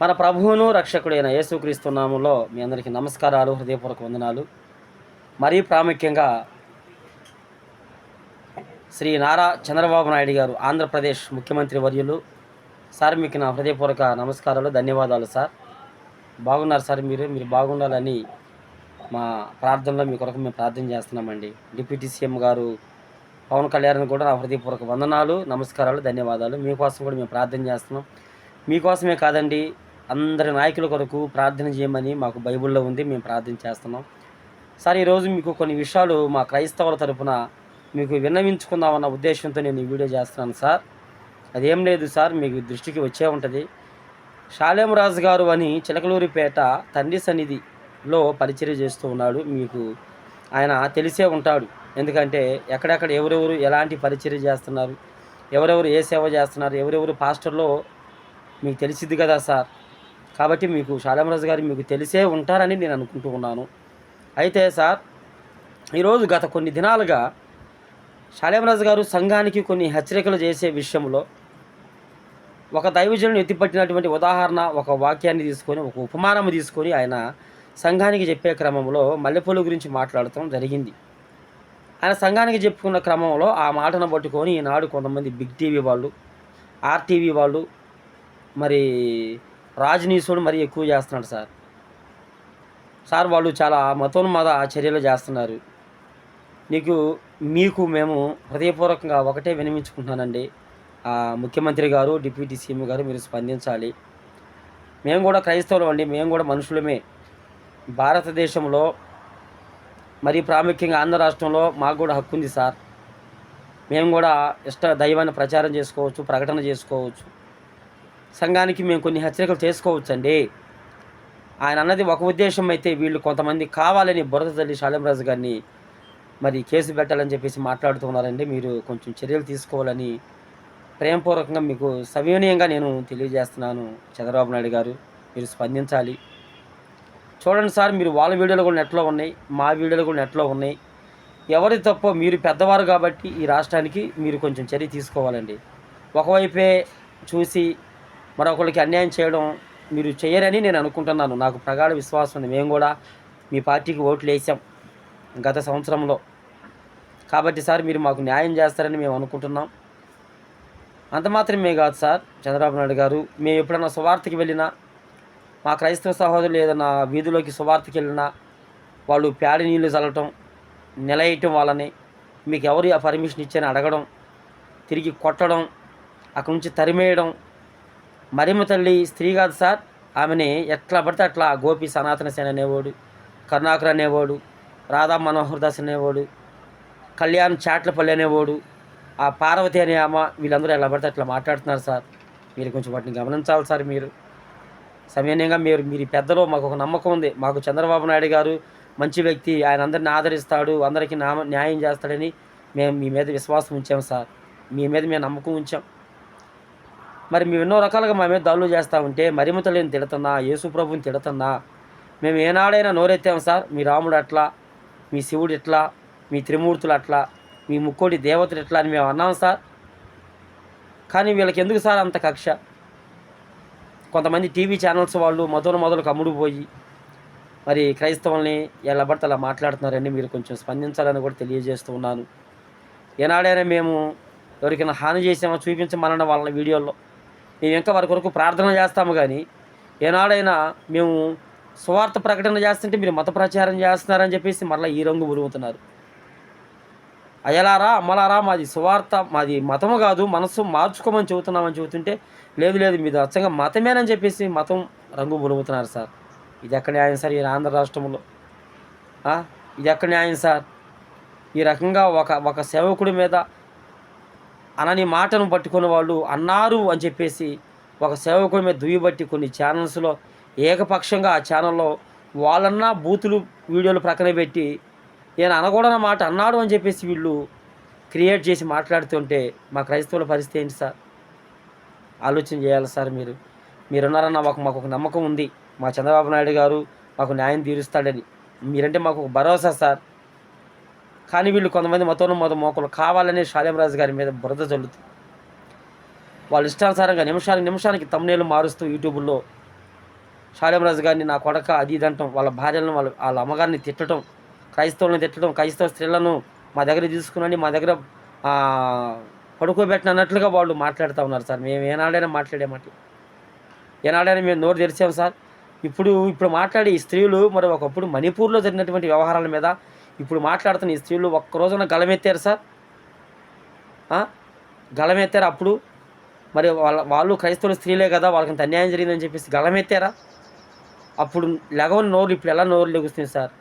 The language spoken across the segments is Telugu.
మన ప్రభువును రక్షకుడైన యేసుక్రీస్తు నామంలో మీ అందరికీ నమస్కారాలు హృదయపూర్వక వందనాలు. మరీ ప్రాముఖ్యంగా శ్రీ నారా చంద్రబాబు నాయుడు గారు ఆంధ్రప్రదేశ్ ముఖ్యమంత్రి వర్యులు సార్ మీకు నా హృదయపూర్వక నమస్కారాలు ధన్యవాదాలు సార్. బాగున్నారు సార్ మీరు మీరు బాగుండాలని మా ప్రార్థనలో మీ కొరకు మేము ప్రార్థన చేస్తున్నామండి. డిప్యూటీ సీఎం గారు పవన్ కళ్యాణ్ కూడా నా హృదయపూర్వక వందనాలు నమస్కారాలు ధన్యవాదాలు. మీకోసం కూడా మేము ప్రార్థన చేస్తున్నాం. మీకోసమే కాదండి అందరి నాయకుల కొరకు ప్రార్థన చేయమని మాకు బైబిల్లో ఉంది మేము ప్రార్థన చేస్తున్నాం. సార్ ఈరోజు మీకు కొన్ని విషయాలు మా క్రైస్తవుల తరపున మీకు విన్నవించుకుందామన్న ఉద్దేశంతో నేను ఈ వీడియో చేస్తున్నాను సార్. అదేం లేదు సార్ మీకు దృష్టికి వచ్చే ఉంటుంది. షాలేం రాజు గారు అని చిలకలూరిపేట తండ్రి సన్నిధిలో పరిచర్య చేస్తూ ఉన్నాడు. మీకు ఆయన తెలిసే ఉంటాడు. ఎందుకంటే ఎక్కడెక్కడ ఎవరెవరు ఎలాంటి పరిచర్య చేస్తున్నారు ఎవరెవరు ఏ సేవ చేస్తున్నారు ఎవరెవరు పాస్టర్లో మీకు తెలిసిద్ది కదా సార్. కాబట్టి మీకు శాలేమరాజు గారు మీకు తెలిసే ఉంటారని నేను అనుకుంటూ ఉన్నాను. అయితే సార్ ఈరోజు గత కొన్ని దినాలుగా శాలేమరాజు గారు సంఘానికి కొన్ని హెచ్చరికలు చేసే విషయంలో ఒక దైవజనుని ఎత్తిపట్టినటువంటి ఉదాహరణ ఒక వాక్యాన్ని తీసుకొని ఒక ఉపమానం తీసుకొని ఆయన సంఘానికి చెప్పే క్రమంలో మల్లెపూల గురించి మాట్లాడటం జరిగింది. ఆయన సంఘానికి చెప్పుకున్న క్రమంలో ఆ మాటను పట్టుకొని ఈనాడు కొంతమంది బిగ్ టీవీ వాళ్ళు ఆర్టీవీ వాళ్ళు మరి రాజనీసుడు మరి ఎక్కువ చేస్తున్నాడు సార్. సార్ వాళ్ళు చాలా మతోన్మాద చర్యలు చేస్తున్నారు. నీకు మీకు మేము హృదయపూర్వకంగా ఒకటే వినిమించుకుంటున్నానండి. ముఖ్యమంత్రి గారు డిప్యూటీ సీఎం గారు మీరు స్పందించాలి. మేము కూడా క్రైస్తవులు అండి. మేము కూడా మనుషులమే. భారతదేశంలో మరి ప్రాముఖ్యంగా ఆంధ్ర రాష్ట్రంలో మాకు కూడా హక్కు ఉంది సార్. మేము కూడా ఇష్ట దైవాన్ని ప్రచారం చేసుకోవచ్చు ప్రకటన చేసుకోవచ్చు. సంఘానికి మేము కొన్ని హెచ్చరికలు చేసుకోవచ్చండి. ఆయన అన్నది ఒక ఉద్దేశం అయితే వీళ్ళు కొంతమంది కావాలని బురద తల్లి శాలంరాజు గారిని మరి కేసు పెట్టాలని చెప్పేసి మాట్లాడుతున్నారండి మీరు కొంచెం చర్యలు తీసుకోవాలని ప్రేమపూర్వకంగా మీకు సవినీయంగా నేను తెలియజేస్తున్నాను చంద్రబాబు నాయుడు గారు. మీరు స్పందించాలి. చూడండి సార్ మీరు వాళ్ళ వీడియోలు కూడా నెట్లో ఉన్నాయి మా వీడియోలు కూడా నెట్లో ఉన్నాయి. ఎవరి తప్పో మీరు పెద్దవారు కాబట్టి ఈ రాష్ట్రానికి మీరు కొంచెం చర్య తీసుకోవాలండి. ఒకవైపే చూసి మరొకరికి అన్యాయం చేయడం మీరు చేయరని నేను అనుకుంటున్నాను. నాకు ప్రగాఢ విశ్వాసం ఉంది. మేము కూడా మీ పార్టీకి ఓట్లు వేసాం గత సంవత్సరంలో. కాబట్టి సార్ మీరు మాకు న్యాయం చేస్తారని మేము అనుకుంటున్నాం. అంత మాత్రమే కాదు సార్ చంద్రబాబు నాయుడు గారు మేము ఎప్పుడైనా సువార్తకి వెళ్ళినా మా క్రైస్తవ సహోదరులు ఏదైనా వీధిలోకి సువార్తకి వెళ్ళినా వాళ్ళు ప్యాడి నీళ్ళు చల్లటం నిలయటం వాళ్ళని మీకు ఎవరు ఆ పర్మిషన్ ఇచ్చారని అడగడం తిరిగి కొట్టడం అక్కడి నుంచి తరిమేయడం మరిమ తల్లి స్త్రీ కాదు సార్. ఆమెని ఎట్లా పడితే అట్లా గోపి సనాతన సేన అనేవాడు కరుణాకర్ అనేవాడు రాధా మనోహర్ దాస్ అనేవాడు కళ్యాణ్ చాట్లపల్లి అనేవాడు ఆ పార్వతి అనే అమ్మ వీళ్ళందరూ ఎలా పడితే అట్లా మాట్లాడుతున్నారు సార్. మీరు కొంచెం వాటిని గమనించాలి సార్ మీరు. సమయంగా మీరు మీరు పెద్దలో మాకు ఒక నమ్మకం ఉంది. మాకు చంద్రబాబు నాయుడు గారు మంచి వ్యక్తి. ఆయన అందరిని ఆదరిస్తాడు అందరికీ నామ న్యాయం చేస్తాడని మేము మీ మీద విశ్వాసం ఉంచాం సార్. మీ మీద మేము నమ్మకం ఉంచాం. మరి మేము ఎన్నో రకాలుగా మా మీద దాడులు చేస్తూ ఉంటే మరిమతలేని తిడుతున్నా యేసు ప్రభుని తిడుతున్నా మేము ఏనాడైనా నోరెత్తాం సార్ మీ రాముడు అట్లా మీ శివుడు ఎట్లా మీ త్రిమూర్తులు అట్లా మీ ముక్కోడి దేవతలు ఎట్లా అని మేము అన్నాం సార్. కానీ వీళ్ళకి ఎందుకు సార్ అంత కక్ష? కొంతమంది టీవీ ఛానల్స్ వాళ్ళు మొదలు మొదలు కమ్ముడుపోయి మరి క్రైస్తవుల్ని ఎలా పడితే అలా మాట్లాడుతున్నారని మీరు కొంచెం స్పందించాలని కూడా తెలియజేస్తూ ఉన్నాను. ఏనాడైనా మేము ఎవరికైనా హాని చేసామో చూపించమనడం వాళ్ళ వీడియోల్లో మేము ఇంకా వారి కొరకు ప్రార్థన చేస్తాము కానీ ఏనాడైనా మేము స్వార్థ ప్రకటన చేస్తుంటే మీరు మత ప్రచారం చేస్తున్నారని చెప్పేసి మళ్ళీ ఈ రంగు ఉరుగుతున్నారు అయ్యలారా అమ్మలారా మాది సువార్త మాది మతము కాదు మనసు మార్చుకోమని చెబుతున్నామని చెబుతుంటే లేదు లేదు మీరు అచ్చంగా మతమేనని చెప్పేసి మతం రంగు బొలుగుతున్నారు సార్. ఇది ఎక్కడ న్యాయం సార్ ఈ ఆంధ్ర రాష్ట్రంలో? ఇది ఎక్కడ న్యాయం సార్? ఈ రకంగా ఒక ఒక సేవకుడి మీద అనని మాటను పట్టుకున్న వాళ్ళు అన్నారు అని చెప్పేసి ఒక సేవకుడి మీద దుయ్యబట్టి కొన్ని ఛానల్స్లో ఏకపక్షంగా ఆ ఛానల్లో వాళ్ళన్నా బూతులు వీడియోలు ప్రక్కన పెట్టి నేను అనకూడన మాట అన్నాడు అని చెప్పేసి వీళ్ళు క్రియేట్ చేసి మాట్లాడుతుంటే మా క్రైస్తవుల పరిస్థితి ఏంటి సార్? ఆలోచన చేయాలి సార్ మీరు. మీరున్నారన్న మాకు మాకు ఒక నమ్మకం ఉంది. మా చంద్రబాబు నాయుడు గారు మాకు న్యాయం తీరుస్తాడని. మీరంటే మాకు ఒక భరోసా సార్. కానీ వీళ్ళు కొంతమంది మతోన్న మత మోకలు కావాలనే రాజు గారి మీద బురద చల్లుతూ వాళ్ళ ఇష్టానుసారంగా నిమిషానికి నిమిషానికి తమ్నేలు మారుస్తూ యూట్యూబ్లో రాజు గారిని నా కొడక అది ఇది వాళ్ళ భార్యలను వాళ్ళ వాళ్ళ అమ్మగారిని తిట్టడం క్రైస్తవులను తిట్టడం క్రైస్తవ స్త్రీలను మా దగ్గర తీసుకునండి మా దగ్గర ఆ, పడుకోబెట్టిన అన్నట్లుగా వాళ్ళు మాట్లాడుతూ ఉన్నారు సార్. మేము ఏనాడైనా మాట్లాడే మాట ఏనాడైనా మేము నోరు తెరిచాం సార్. ఇప్పుడు ఇప్పుడు మాట్లాడే ఈ స్త్రీలు మరి ఒకప్పుడు మణిపూర్లో జరిగినటువంటి వ్యవహారాల మీద ఇప్పుడు మాట్లాడుతున్న ఈ స్త్రీలు ఒక్క రోజున గలమెత్తారు సార్ గలమెత్తారు అప్పుడు? మరి వాళ్ళ వాళ్ళు క్రైస్తవులు స్త్రీలే కదా వాళ్ళకి అన్యాయం జరిగిందని చెప్పేసి గలమెత్తారా అప్పుడు లెగవని నోరు ఇప్పుడు ఎలా నోరు లెగుస్తుంది సార్?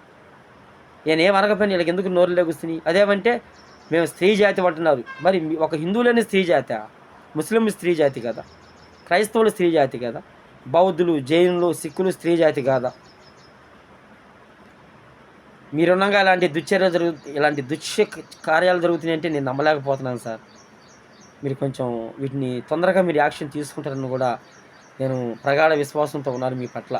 నేను ఏం అనకపోయినా వీళ్ళకి ఎందుకు నోరు లెగుస్తుంది అదేమంటే మేము స్త్రీ జాతి అంటున్నారు. మరి ఒక హిందువులేని స్త్రీ జాతి? ముస్లిం స్త్రీ జాతి కదా? క్రైస్తవులు స్త్రీ జాతి కదా? బౌద్ధులు జైనులు సిక్కులు స్త్రీ జాతి కాదా? మీరున్నగా ఇలాంటి దుశ్చర్య జరుగు ఇలాంటి దుశ్య కార్యాలు జరుగుతున్నాయి అంటే నేను నమ్మలేకపోతున్నాను సార్. మీరు కొంచెం వీటిని తొందరగా మీరు యాక్షన్ తీసుకుంటారని కూడా నేను ప్రగాఢ విశ్వాసంతో ఉన్నాను మీ పట్ల.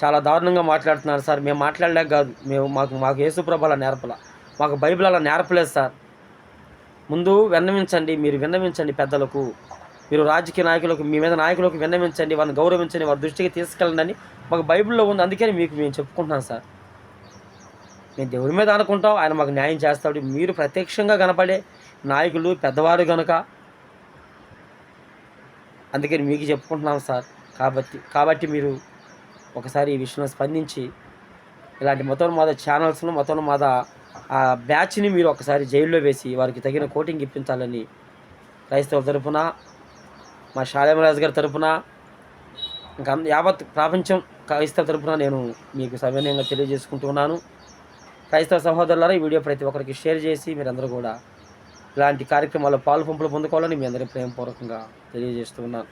చాలా దారుణంగా మాట్లాడుతున్నారు సార్. మేము మాట్లాడలేక కాదు. మేము మాకు మాకు యేసుప్రభ అలా నేర్పల. మాకు బైబిల్ అలా నేర్పలేదు సార్. ముందు విన్నవించండి మీరు విన్నవించండి పెద్దలకు. మీరు రాజకీయ నాయకులకు మీ మీద నాయకులకు విన్నవించండి వారిని గౌరవించండి వారి దృష్టికి తీసుకెళ్ళండి అని మాకు బైబిల్లో ఉంది. అందుకని మీకు మేము చెప్పుకుంటున్నాం సార్. మేము దేవుడి మీద అనుకుంటాం ఆయన మాకు న్యాయం చేస్తాడు. మీరు ప్రత్యక్షంగా కనపడే నాయకులు పెద్దవారు కనుక అందుకని మీకు చెప్పుకుంటున్నాం సార్. కాబట్టి కాబట్టి మీరు ఒకసారి ఈ విషయంలో స్పందించి ఇలాంటి మతోన్మాద ఛానల్స్ను మతోన్మాద ఆ బ్యాచ్ని మీరు ఒకసారి జైల్లో వేసి వారికి తగిన కోటింగ్ ఇప్పించాలని క్రైస్తవుల తరపున మా శాలేమరాజు గారి తరపున ఇంకా యావత్ ప్రపంచం క్రైస్తవ తరపున నేను మీకు సవినయంగా తెలియజేసుకుంటున్నాను. క్రైస్తవ సహోదరులారా ఈ వీడియో ప్రతి ఒక్కరికి షేర్ చేసి మీరందరూ కూడా ఇలాంటి కార్యక్రమాల్లో పాలు పంపులు పొందుకోవాలని మీ అందరి ప్రేమపూర్వకంగా తెలియజేస్తున్నాను